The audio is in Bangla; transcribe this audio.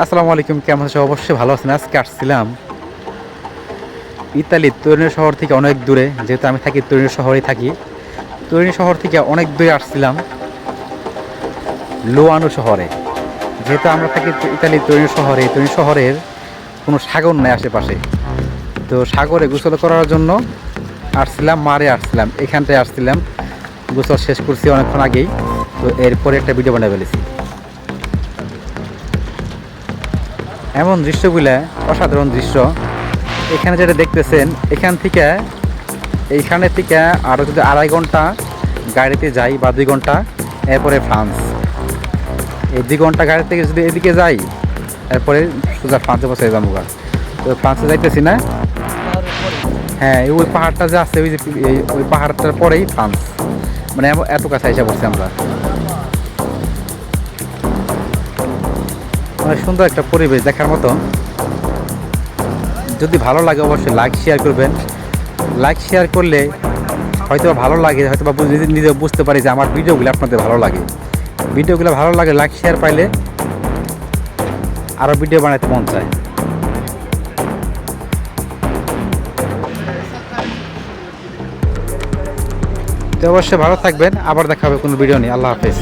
আসসালামু আলাইকুম, কেমন আছো? অবশ্যই ভালো আছেন। আজকে আসছিলাম ইতালির তরুণ শহর থেকে অনেক দূরে। যেহেতু আমি থাকি তরুণ শহরে থাকি। তরুণ শহর থেকে অনেক দূরে আসছিলাম লোয়ানো শহরে। যেহেতু আমরা থাকি ইতালির তরুণ শহরে তরুণ শহরের কোনো সাগর নেই আশেপাশে। তো সাগরে গোসল করার জন্য আসছিলাম, মারে আসছিলাম, এখানটায় আসছিলাম। গোসল শেষ করছি অনেকক্ষণ আগেই। তো এরপরে একটা ভিডিও বানিয়ে ফেলেছি। এমন দৃশ্যগুলা অসাধারণ দৃশ্য। এখানে যেটা দেখতেছেন, এখান থেকে, এইখানে থেকে আরও যদি আড়াই ঘণ্টা গাড়িতে যাই বা দুই ঘণ্টা, এরপরে ফ্রান্স। এই দুই ঘণ্টা গাড়ি থেকে যদি এদিকে যাই, এরপরে সোজা ফ্রান্সে বসে যাব গা। তো ফ্রান্সে যাইতেছি না? হ্যাঁ ওই পাহাড়টা যে আছে, ওই যে ওই পাহাড়টার পরেই ফ্রান্স। মানে এত কাছে এসে পড়ছি আমরা। অনেক সুন্দর একটা পরিবেশ দেখার মতো। যদি ভালো লাগে অবশ্যই লাইক শেয়ার করবেন। লাইক শেয়ার করলে হয়তো ভালো লাগে হয়তো বা নিজে বুঝতে পারি যে আমার ভিডিওগুলো আপনাদের ভালো লাগে। ভিডিওগুলো ভালো লাগে লাইক শেয়ার পাইলে আরও ভিডিও বানাতে মন চায়। তো অবশ্যই ভালো থাকবেন, আবার দেখা হবে কোনো ভিডিও নেই আল্লাহ হাফেজ।